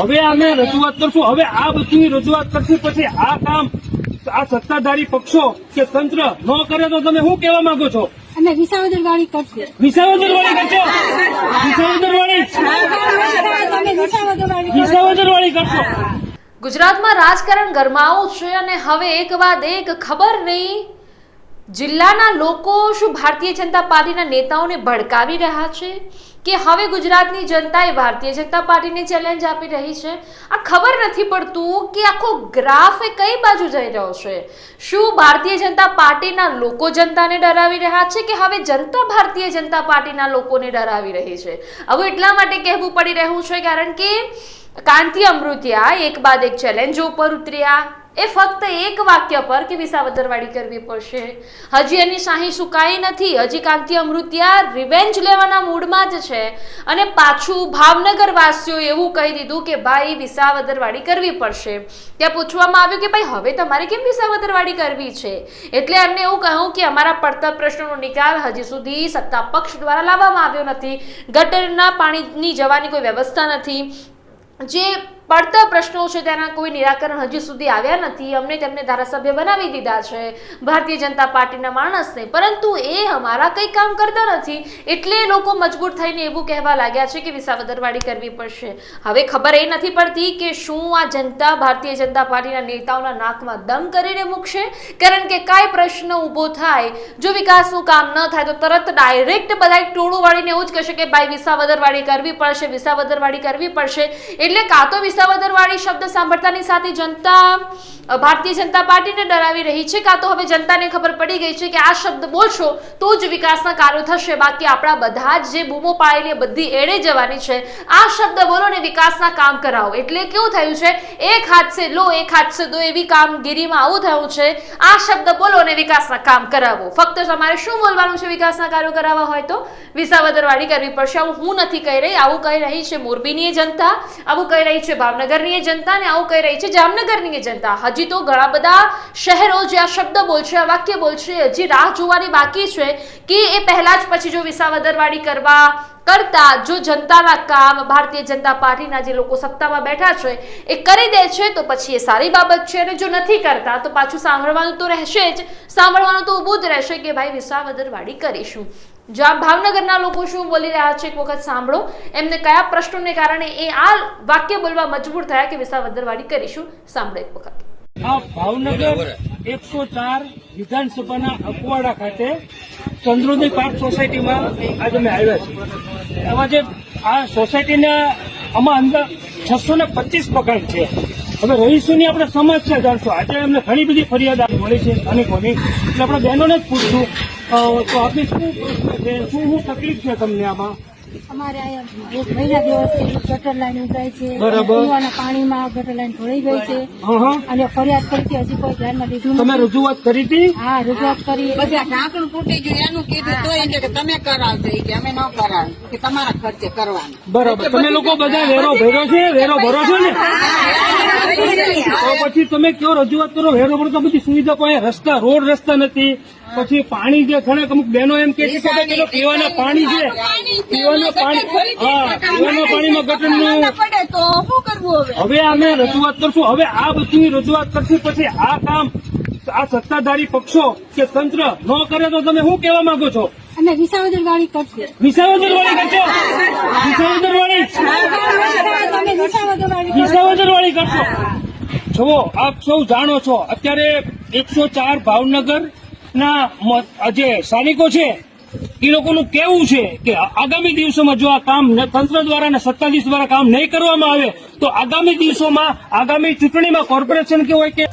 હવે અમે રજૂઆત કરશું. હવે આ બધી રજૂઆત કરશું. પછી આ કામ આ સત્તાધારી પક્ષો કે તંત્ર ન કરે તો તમે શું કહેવા માંગો છો? અમે વિસાવદર વાળી કરશે. વિસાવદર વાળી કરશો? વિસાવદર વાળી? વિસાવદર વાળી કરશો. ગુજરાતમાં રાજકારણ ગરમાવું છે અને હવે એક બાદ એક ખબર નહીં જિલ્લાના લોકો શું ભારતીય જનતા પાર્ટીના નેતાઓને ભડકાવી રહ્યા છે? કે હવે ગુજરાતની જનતાએ ભારતીય જનતા પાર્ટીને ચેલેન્જ આપી રહી છે? આ ખબર નથી પડતું કે આખો ગ્રાફ એ કઈ બાજુ જઈ રહ્યો છે? શું ભારતીય જનતા પાર્ટીના લોકો જનતાને ડરાવી રહ્યા છે કે હવે જનતા ભારતીય જનતા પાર્ટીના લોકોને ડરાવી રહી છે? આવું એટલા માટે કહેવું પડી રહ્યું છે કારણ કે કાંતિ અમૃતિયા એક બાદ એક ચેલેન્જ ઉપર ઉતર્યા. એ ફક્ત એક વાક્ય પર કે વિસાવદરવાડી કરવી પડશે? હજી એની શાહી સુકાઈ નથી? હજી કાંતિ અમૃતિયા રિવેન્જ લેવાના મૂડમાં જ છે. અને પાછું ભાવનગર વાસીઓ એવું કહી દીધું કે ભાઈ વિસાવદરવાડી કરવી પડશે. ત્યાં પૂછવામાં આવ્યું કે ભાઈ, હવે તમારે કેમ વિસાવદરવાડી કરવી છે? એટલે એમને એવું કહ્યું કે અમારા પડતર પ્રશ્નોનો નિકાલ હજી સુધી સત્તા પક્ષ દ્વારા લાવવામાં આવ્યો નથી. ગટરના પાણીની જવાની કોઈ વ્યવસ્થા નથી. જે પડતર પ્રશ્નો છે તેના કોઈ નિરાકરણ હજી સુધી આવ્યા નથી. અમને તેમને ધારાસભ્ય બનાવી દીધા છે. ભારતીય જનતા પાર્ટીના માણસને. પરંતુ એ અમારા કંઈ કામ કરતા નથી. એટલે લોકો મજબૂર થઈને એવું કહેવા લાગ્યા છે કે વિસાવદરવાડી કરવી પડશે. હવે ખબર એ નથી પડતી કે શું આ જનતા ભારતીય જનતા પાર્ટીના નેતાઓના નાકમાં દમ કરીને મૂકશે? કારણ કે કાંઈ પ્રશ્ન ઊભો થાય, જો વિકાસનું કામ ન થાય, તો તરત ડાયરેક્ટ બધા ટોળું વાળીને એવું જ કહેશે કે ભાઈ વિસાવદરવાડી કરવી પડશે વિસાવદરવાડી કરવી પડશે. એટલે કાં તો વિસાવદરવાડી શબ્દ સાંભળતાની સાથે જનતા ભારતીય જનતા પાર્ટીને ડરાવી રહી છે કાં તો હવે જનતાને ખબર પડી ગઈ છે કે આ શબ્દ બોલશો તો જ વિકાસના કાર્યો થશે. બાકી આપણા બધા જ જે બૂમો પાડેલી બધી એડે જવાની છે, આ શબ્દ બોલો ને વિકાસના કામ કરાવો. એટલે કેવું થયું છે? એક હાથસે લો, એક હાથસે દો એવી કામગીરીમાં આવું થયું છે. આ શબ્દ બોલો ને વિકાસના કામ કરાવો. ફક્ત તમારે શું બોલવાનું છે વિકાસના કાર્યો કરાવવા હોય તો? વિસાવદરવાડી કરવી પડશે. આવું હું નથી કહી રહી, આવું કહી રહી છે મોરબીની જનતા, આવું કહી રહી છે ભાવનગરની જનતા ને આવું કહી રહી છે જામનગરની જનતા. હજી તો ઘણા બધા શહેરો જે આ શબ્દ બોલશે, આ વાક્ય બોલશે હજી રાહ જોવાની બાકી છે કે એ પહેલા જ પછી જો વિસાવદરવાડી કરવા કરતા જો જનતાના કામ, ભારતીય જનતા પાર્ટીના જે લોકો સત્તામાં બેઠા છે, એ કરી દે છે, તો પછી એ સારી બાબત છે અને જો નથી કરતા, તો પાછું સાંભળવાનું તો રહેશે જ. સાંભળવાનું તો ઊભું જ રહેશે કે ભાઈ વિસાવદરવાડી કરીશું. જ્યાં ભાવનગરના લોકો શું બોલી રહ્યા છે, એક વખત સાંભળો. એમને કયા પ્રશ્નોને કારણે એ આ વાક્ય બોલવા મજબૂર થયા કે વિસાવદરવાડી કરીશું? સાંભળો એક વખત. આ ભાવનગર એકસો ચાર વિધાનસભાના અકવાડા ખાતે ચંદ્રોદય પાર્ક સોસાયટીમાં આજે અમે આવ્યા છીએ. એમાં જે આ સોસાયટીના આમાં અંદર છસો ને પચીસ મકાન છે. હવે રહીશોની આપણે સમસ્યા જાણશું. આજે અમને ઘણી બધી ફરિયાદ મળી છે સ્થાનિકોની. એટલે આપણે બહેનોને જ પૂછશું તો આપની શું શું શું તકલીફ છે તમને આમાં? અમારે અહીંયા એક મહિના દિવસથી ગટર લાઈન ઉભરાય છે પીવાના પાણીમાં ગટર લાઈન ઢોળાઈ ગઈ છે. હં હં. અને ફરિયાદ કરી હજી કોઈ ધ્યાનમાં લીધું તમે રજૂઆત કરી હતી? હા રજૂઆત કરી. પછી આ ઢાંકણું તૂટી ગયું એનું કીધું તો કે તમે કરાવજો કે અમે ન કરાવ કે તમારા ખર્ચે કરવાનું. બરાબર. તમે લોકો બધા વેરો ભર્યો છે? વેરો ભરો છો ને? તો પછી તમે કયો રજૂઆત કરો? વેરો પણ તો બધી સુવિધા કોઈ રસ્તા રોડ રસ્તા નથી. પછી પાણી જે ઘણા અમુક બહેનો એમ કે પીવાના પાણી છે. પીવાના પાણી હા પીવાના પાણીમાં ગટરનું પડે તો શું કરવું હવે? હવે અમે રજૂઆત કરશું. હવે આ બધી રજૂઆત કરશું પછી આ કામ આ સત્તાધારી પક્ષો કે તંત્ર ન કરે તો તમે શું કહેવા માંગો છો? અને વિસાવદર વાળી કરશે. વિસાવદર વાળી કરશો? વિસાવદર વાળી. વિસાવદર વાળી કરશો? જુઓ આપ સૌ જાણો છો અત્યારે એકસો ચાર ભાવનગર ના જે સ્થાનિકો છે એ લોકોનું કેવું છે કે આગામી દિવસોમાં જો આ કામ તંત્ર દ્વારા અને સત્તાધીશ દ્વારા કામ નહીં કરવામાં આવે, તો આગામી દિવસોમાં, આગામી ચૂંટણીમાં કોર્પોરેશન કે હોય કે